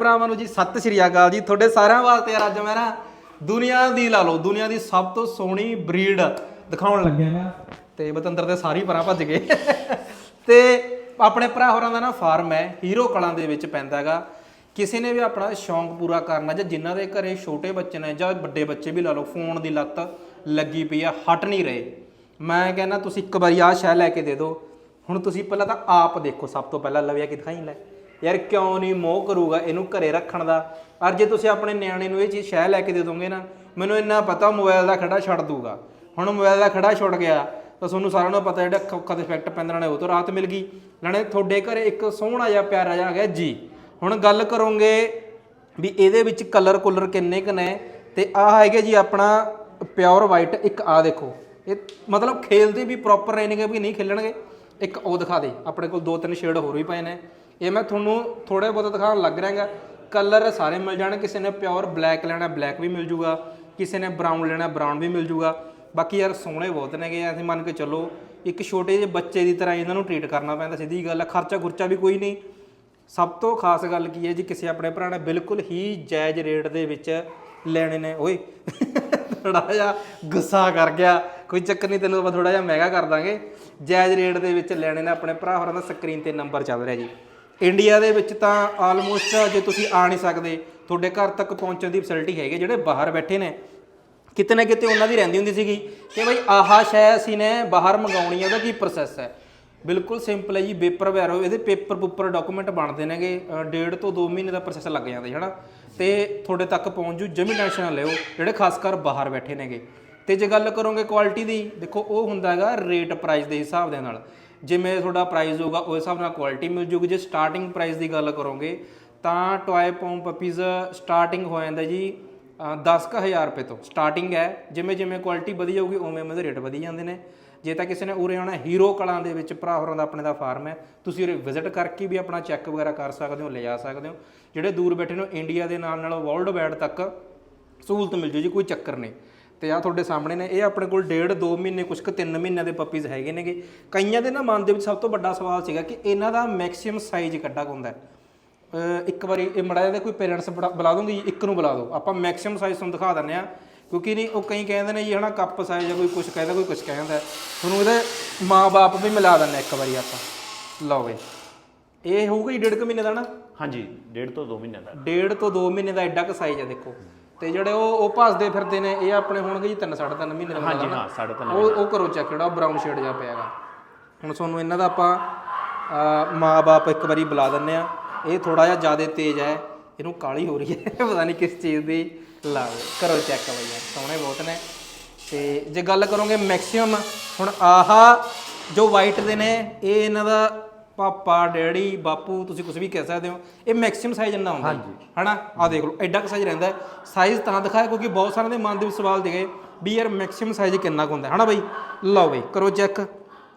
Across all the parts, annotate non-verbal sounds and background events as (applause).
ਭਰਾਵਾਂ ਨੂੰ ਜੀ, ਸਤਿ ਸ਼੍ਰੀ ਅਕਾਲ ਜੀ। ਤੁਹਾਡੇ ਸਾਰਿਆਂ ਵਾਸਤੇ ਯਾਰ ਅੱਜ ਮੈਂ ਨਾ ਦੁਨੀਆ ਦੀ ਲਾ ਲਓ, ਦੁਨੀਆ ਦੀ ਸਭ ਤੋਂ ਸੋਹਣੀ ਬਰੀਡ ਦਿਖਾਉਣ ਲੱਗਿਆ ਨਾ। ਤੇ ਬਤੰਦਰ ਦੇ ਸਾਰੀ ਪਰਾਂ ਭੱਜ ਗਏ। ਤੇ ਆਪਣੇ ਭਰਾ ਹੋਰਾਂ ਦਾ ਨਾ ਫਾਰਮ ਹੈ, ਹੀਰੋ ਕਲਾਂ ਦੇ ਵਿੱਚ ਪੈਂਦਾ ਹੈਗਾ। ਕਿਸੇ ਨੇ ਵੀ ਆਪਣਾ ਸ਼ੌਂਕ ਪੂਰਾ ਕਰਨਾ, ਜਾਂ ਜਿਨ੍ਹਾਂ ਦੇ ਘਰੇ ਛੋਟੇ ਬੱਚੇ ਨੇ, ਜਾਂ ਵੱਡੇ ਬੱਚੇ ਵੀ ਲਾ ਲਓ, ਫੋਨ ਦੀ ਲੱਤ ਲੱਗੀ ਪਈ ਆ, ਹਟ ਨਹੀਂ ਰਹੇ। ਮੈਂ ਕਹਿੰਦਾ, ਤੁਸੀਂ ਇੱਕ ਵਾਰੀ ਆਹ ਸ਼ੈ ਲੈ ਕੇ ਦੇ ਦਿਓ। ਹੁਣ ਤੁਸੀਂ ਪਹਿਲਾਂ ਤਾਂ ਆਪ ਦੇਖੋ, ਸਭ ਤੋਂ ਪਹਿਲਾਂ ਲਵਿਆ ਕਿ ਦਿਖਾਈ ਲੈ। ਯਾਰ ਕਿਉਂ ਨਹੀਂ ਮੋਹ ਕਰੂਗਾ ਇਹਨੂੰ ਘਰੇ ਰੱਖਣ ਦਾ? ਔਰ ਜੇ ਤੁਸੀਂ ਆਪਣੇ ਨਿਆਣੇ ਨੂੰ ਇਹ ਚੀਜ਼ ਸ਼ਹਿ ਲੈ ਕੇ ਦੇ ਦੋਗੇ ਨਾ, ਮੈਨੂੰ ਇੰਨਾ ਪਤਾ ਮੋਬਾਈਲ ਦਾ ਖੜਾ ਛੱਡ ਦੂਗਾ। ਹੁਣ ਮੋਬਾਈਲ ਦਾ ਖੜਾ ਛੁੱਟ ਗਿਆ, ਤਾਂ ਤੁਹਾਨੂੰ ਸਾਰਿਆਂ ਨੂੰ ਪਤਾ ਜਿਹੜਾ ਅੱਖਾਂ ਅੱਖਾਂ ਇਫੈਕਟ ਪੈਂਦਾ ਨੇ ਉਹ ਤੋਂ ਰਾਹਤ ਮਿਲ ਗਈ। ਨਾਲੇ ਤੁਹਾਡੇ ਘਰੇ ਇੱਕ ਸੋਹਣਾ ਜਿਹਾ ਪਿਆਰਾ ਜਿਹਾ ਆ ਗਿਆ ਜੀ। ਹੁਣ ਗੱਲ ਕਰੋਗੇ ਵੀ ਇਹਦੇ ਵਿੱਚ ਕਲਰ ਕੁਲਰ ਕਿੰਨੇ ਕੁ ਨੇ? ਤੇ ਆਹ ਹੈਗੇ ਜੀ ਆਪਣਾ ਪਿਓਰ ਵਾਈਟ ਇੱਕ ਆ ਦੇਖੋ। ਇਹ ਮਤਲਬ ਖੇਲਦੇ ਵੀ ਪ੍ਰੋਪਰ ਰਹਿਣਗੇ ਵੀ ਨਹੀਂ ਖੇਲਣਗੇ। ਇੱਕ ਉਹ ਦਿਖਾ ਦੇ, ਆਪਣੇ ਕੋਲ ਦੋ ਤਿੰਨ ਸ਼ੇਡ ਹੋਰ ਵੀ ਪਏ ਨੇ। ਇਹ ਮੈਂ ਤੁਹਾਨੂੰ ਥੋੜੇ ਬਹੁਤ ਦਿਖਾਉਣ ਲੱਗ ਰਿਹਾਗਾ। ਕਲਰ ਸਾਰੇ ਮਿਲ ਜਾਣ, ਕਿਸੇ ਨੇ ਪਿਓਰ ਬਲੈਕ ਲੈਣਾ ਬਲੈਕ ਵੀ ਮਿਲ ਜੂਗਾ। ਕਿਸੇ ਨੇ ਬਰਾਊਨ ਲੈਣਾ ਬਰਾਊਨ ਵੀ ਮਿਲ ਜੂਗਾ। ਬਾਕੀ ਯਾਰ ਸੋਹਣੇ ਬਹੁਤ ਨੇਗੇ ਅਸੀਂ ਮੰਨ ਕੇ ਚੱਲੋ, ਇੱਕ ਛੋਟੇ ਜਿਹੇ ਬੱਚੇ ਦੀ ਤਰ੍ਹਾਂ ਇਹਨਾਂ ਨੂੰ ਟ੍ਰੀਟ ਕਰਨਾ ਪੈਂਦਾ, ਸਿੱਧੀ ਗੱਲ ਹੈ ਖਰਚਾ ਖੁਰਚਾ ਵੀ ਕੋਈ ਨਹੀਂ। ਸਭ ਤੋਂ ਖਾਸ ਗੱਲ ਕੀ ਹੈ ਜੀ, ਕਿਸੇ ਆਪਣੇ ਭਰਾ ਨੇ ਬਿਲਕੁਲ ਹੀ ਜਾਇਜ਼ ਰੇਟ ਦੇ ਵਿੱਚ ਲੈਣੇ ਨੇ। ਓਏ ਥੋੜਾ ਜਿਹਾ ਗੁੱਸਾ ਕਰ ਗਿਆ। ਕੋਈ ਚੱਕਰ ਨਹੀਂ, ਤੈਨੂੰ ਆਪਾਂ ਥੋੜਾ ਜਿਹਾ ਮਹਿੰਗਾ ਕਰ ਦਾਂਗੇ। ਜਾਇਜ਼ ਰੇਟ ਦੇ ਵਿੱਚ ਲੈਣੇ ਨੇ ਆਪਣੇ ਭਰਾ, ਹੋਰਾਂ ਦਾ ਸਕਰੀਨ ਤੇ ਨੰਬਰ ਚੱਲ ਰਿਹਾ ਜੀ। ਇੰਡੀਆ ਦੇ ਵਿੱਚ ਤਾਂ ਆਲਮੋਸਟ ਜੇ ਤੁਸੀਂ ਆ ਨਹੀਂ ਸਕਦੇ, ਤੁਹਾਡੇ ਘਰ ਤੱਕ ਪਹੁੰਚਣ ਦੀ ਫੈਸਿਲਿਟੀ ਹੈਗੀ ਜਿਹੜੇ ਬਾਹਰ ਬੈਠੇ ਨੇ। ਕਿਤੇ ਨਾ ਕਿਤੇ ਉਹਨਾਂ ਦੀ ਰਹਿੰਦੀ ਹੁੰਦੀ ਸੀਗੀ ਕਿ ਬਈ ਆਹਾ ਸ਼ੈ ਅਸੀਂ ਨੇ ਬਾਹਰ ਮੰਗਾਉਣੀ ਹੈ ਉਹਦਾ ਕੀ ਪ੍ਰੋਸੈਸ ਹੈ? ਬਿਲਕੁਲ ਸਿੰਪਲ ਹੈ ਜੀ ਪੇਪਰ ਵੈਰੋ ਇਹਦੇ ਪੇਪਰ ਪੁੱਪਰ ਡਾਕੂਮੈਂਟ ਬਣਦੇ ਨੇਗੇ ਡੇਢ ਤੋਂ 2 ਮਹੀਨੇ ਦਾ ਪ੍ਰੋਸੈਸ ਲੱਗ ਜਾਂਦਾ ਹੈ ਹਨਾ? ਤੇ ਤੁਹਾਡੇ ਤੱਕ ਪਹੁੰਚ ਜੂ, ਜਮੀ ਟੈਨਸ਼ਨ ਨਾ ਲਿਓ, ਜਿਹੜੇ ਖਾਸ ਕਰ ਬਾਹਰ ਬੈਠੇ ਨੇਗੇ। ਤੇ ਜੇ ਗੱਲ ਕਰੋਗੇ ਕੁਆਲਿਟੀ ਦੀ, ਦੇਖੋ ਉਹ ਹੁੰਦਾ ਹੈਗਾ ਰੇਟ ਪ੍ਰਾਈਸ ਦੇ ਹਿਸਾਬ ਦੇ ਨਾਲ। ਜਿਵੇਂ ਤੁਹਾਡਾ ਪ੍ਰਾਈਸ ਹੋਊਗਾ, ਉਸ ਹਿਸਾਬ ਨਾਲ ਕੁਆਲਿਟੀ ਮਿਲ ਜੂਗੀ। ਜੇ ਸਟਾਰਟਿੰਗ ਪ੍ਰਾਈਸ ਦੀ ਗੱਲ ਕਰੋਗੇ, ਤਾਂ ਟੌਏ ਪੌਮ ਪਪੀਜ਼ ਸਟਾਰਟਿੰਗ ਹੋ ਜਾਂਦਾ ਜੀ 10000 ਰੁਪਏ ਤੋਂ ਸਟਾਰਟਿੰਗ ਹੈ। ਜਿਵੇਂ ਜਿਵੇਂ ਕੁਆਲਿਟੀ ਵਧੀਆ ਹੋਊਗੀ ਉਵੇਂ ਉਵੇਂ ਦੇ ਰੇਟ ਵਧੀ ਜਾਂਦੇ ਨੇ। ਜੇ ਤਾਂ ਕਿਸੇ ਨੇ ਉਰੇ ਆਉਣਾ ਹੀਰੋ ਕਲਾਂ ਦੇ ਵਿੱਚ ਭਰਾ ਹੋਰਾਂ ਦਾ ਆਪਣੇ ਦਾ ਫਾਰਮ ਹੈ, ਤੁਸੀਂ ਉਰੇ ਵਿਜ਼ਿਟ ਕਰਕੇ ਵੀ ਆਪਣਾ ਚੈੱਕ ਵਗੈਰਾ ਕਰ ਸਕਦੇ ਹੋ, ਲੈ ਜਾ ਸਕਦੇ ਹੋ। ਜਿਹੜੇ ਦੂਰ ਬੈਠੇ ਨੇ ਇੰਡੀਆ ਦੇ ਨਾਲ ਨਾਲ ਵਰਲਡ ਵਾਈਡ ਤੱਕ ਸਹੂਲਤ ਮਿਲ ਜੂ ਜੀ, ਕੋਈ ਚੱਕਰ ਨਹੀਂ। ਤੇ ਆ ਤੁਹਾਡੇ ਸਾਹਮਣੇ ਨੇ ਇਹ ਆਪਣੇ ਕੋਲ ਡੇਢ 2 ਮਹੀਨੇ ਕੁਛ ਕੁ 3 ਮਹੀਨਿਆਂ ਦੇ ਪੱਪੀਜ਼ ਹੈਗੇ ਨੇਗੇ। ਕਈਆਂ ਦੇ ਨਾ ਮਨ ਦੇ ਵਿੱਚ ਸਭ ਤੋਂ ਵੱਡਾ ਸਵਾਲ ਸੀਗਾ ਕਿ ਇਹਨਾਂ ਦਾ ਮੈਕਸਿਮਮ ਸਾਈਜ਼ ਕੱਡਾ ਕੁ ਹੁੰਦਾ ਇੱਕ ਵਾਰੀ ਇਹ ਮੜਾ ਜਿਹਾ ਕੋਈ ਪੇਰੈਂਟਸ ਬੁਲਾ ਦੋਗੇ ਇੱਕ ਨੂੰ ਬੁਲਾ ਦਿਓ ਆਪਾਂ ਮੈਕਸਿਮਮ ਸਾਈਜ਼ ਤੁਹਾਨੂੰ ਦਿਖਾ ਦਿੰਦੇ ਆ ਕਿਉਂਕਿ ਨਹੀਂ ਉਹ ਕਈ ਕਹਿੰਦੇ ਨੇ ਜੀ ਹਨਾ ਕੱਪ ਸਾਈਜ਼ ਜਾਂ ਕੋਈ ਕੁਝ ਕਹਿੰਦਾ ਕੋਈ ਕੁਝ ਕਹਿੰਦਾ ਤੁਹਾਨੂੰ ਇਹਦੇ ਮਾਂ-ਬਾਪ ਵੀ ਮਿਲਾ ਦਿੰਦੇ ਇੱਕ ਵਾਰੀ ਆਪਾਂ। ਲਓ ਬਈ। ਇਹ ਹੋਊਗਾ ਜੀ ਡੇਢ ਕੁ ਮਹੀਨੇ ਦਾ ਨਾ ਹਾਂਜੀ ਡੇਢ ਤੋਂ 2 ਮਹੀਨਿਆਂ ਦਾ। ਡੇਢ ਤੋਂ 2 ਮਹੀਨੇ ਦਾ ਐਡਾ ਕੁ ਸਾਈਜ਼ ਆ ਦੇਖੋ। ਤੇ ਜਿਹੜੇ ਉਹ ਉਹ ਭੱਜਦੇ ਫਿਰਦੇ ਨੇ ਇਹ ਆਪਣੇ ਹੋਣਗੇ ਜੀ 3 3.5 ਮਹੀਨੇ ਦਾ ਹਾਂਜੀ ਹਾਂ ਸਾਢੇ ਤਿੰਨ ਉਹ ਉਹ ਕਰੋ ਚੈੱਕ ਜਿਹੜਾ ਬਰਾਊਨ ਸ਼ੇਡ ਜਿਹਾ ਪਿਆਗਾ ਹੁਣ ਤੁਹਾਨੂੰ ਇਹਨਾਂ ਦਾ ਆਪਾਂ ਮਾਂ-ਬਾਪ ਇੱਕ ਵਾਰੀ ਬੁਲਾ ਦਿੰਨੇ ਆ ਇਹ ਥੋੜਾ ਜਿਹਾ ਜ਼ਿਆਦਾ ਤੇਜ਼ ਹੈ। ਇਹਨੂੰ ਕਾਲੀ ਹੋ ਰਹੀ ਹੈ। (laughs) ਪਤਾ ਨਹੀਂ ਕਿਸ ਚੀਜ਼ ਦੀ ਲਾਓ ਕਰੋ ਚੈੱਕ ਬਈ ਯਾਰ ਸੋਹਣੇ ਬਹੁਤ ਨੇ। ਤੇ ਜੇ ਗੱਲ ਕਰੋਗੇ ਮੈਕਸਿਮਮ ਹੁਣ ਆਹਾ ਜੋ ਵਾਈਟ ਦੇ ਨੇ ਇਹ ਇਹਨਾਂ ਦਾ ਪਾਪਾ ਡੈਡੀ ਬਾਪੂ ਤੁਸੀਂ ਕੁਝ ਵੀ ਕਹਿ ਸਕਦੇ ਹੋ ਇਹ ਮੈਕਸਿਮਮ ਸਾਈਜ਼ ਇੰਨਾ ਹੁੰਦਾ ਹਾਂਜੀ। ਹਨਾ? ਆ ਦੇਖ ਲਓ ਐਡਾ ਕੁ ਸਾਈਜ਼ ਰਹਿੰਦਾ ਸਾਈਜ਼ ਤਾਂ ਦਿਖਾਇਆ ਕਿਉਂਕਿ ਬਹੁਤ ਸਾਰਿਆਂ ਦੇ ਮਨ ਦੇ ਵਿੱਚ ਸਵਾਲ ਦਿਗੇ ਵੀ ਯਾਰ ਮੈਕਸਿਮਮ ਸਾਈਜ਼ ਕਿੰਨਾ ਕੁ ਹੁੰਦਾ ਹਨਾ ਬਈ? ਲਓ ਬਈ ਕਰੋ ਚੈੱਕ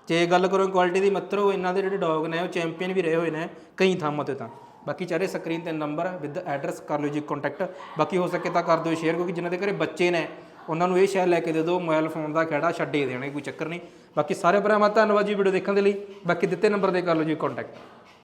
ਜੇ ਗੱਲ ਕਰੋ ਕੁਆਲਿਟੀ ਦੀ ਮਤਰੋ ਇਹਨਾਂ ਦੇ ਜਿਹੜੇ ਡੌਗ ਨੇ ਉਹ ਚੈਂਪੀਅਨ ਵੀ ਰਹੇ ਹੋਏ ਨੇ ਕਈ ਥਾਵਾਂ ਤੇ ਤਾਂ। ਬਾਕੀ ਚਾਰੇ ਸਕਰੀਨ ਤੇ ਨੰਬਰ ਵਿਦ ਐਡਰੈਸ ਕਰ ਲਿਓ ਜੀ ਕੰਟੈਕਟ ਬਾਕੀ ਹੋ ਸਕੇ ਤਾਂ ਕਰ ਦਿਓ ਸ਼ੇਅਰ ਕਿਉਂਕਿ ਜਿਨ੍ਹਾਂ ਦੇ ਘਰੇ ਬੱਚੇ ਨੇ ਉਹਨਾਂ ਨੂੰ ਇਹ ਸ਼ਹਿਰ ਲੈ ਕੇ ਦੇ ਦਿਓ ਮੋਬਾਈਲ ਫੋਨ ਦਾ ਖਹਿੜਾ ਛੱਡੇ ਦੇਣੇ, ਕੋਈ ਚੱਕਰ ਨਹੀਂ। ਬਾਕੀ ਸਾਰੇ ਭਰਾਵਾਂ ਦਾ ਧੰਨਵਾਦ ਜੀ ਵੀਡੀਓ ਦੇਖਣ ਦੇ ਲਈ। ਬਾਕੀ ਦਿੱਤੇ ਨੰਬਰ ਤੇ ਕਰ ਲਓ ਜੀ ਕੰਟੈਕਟ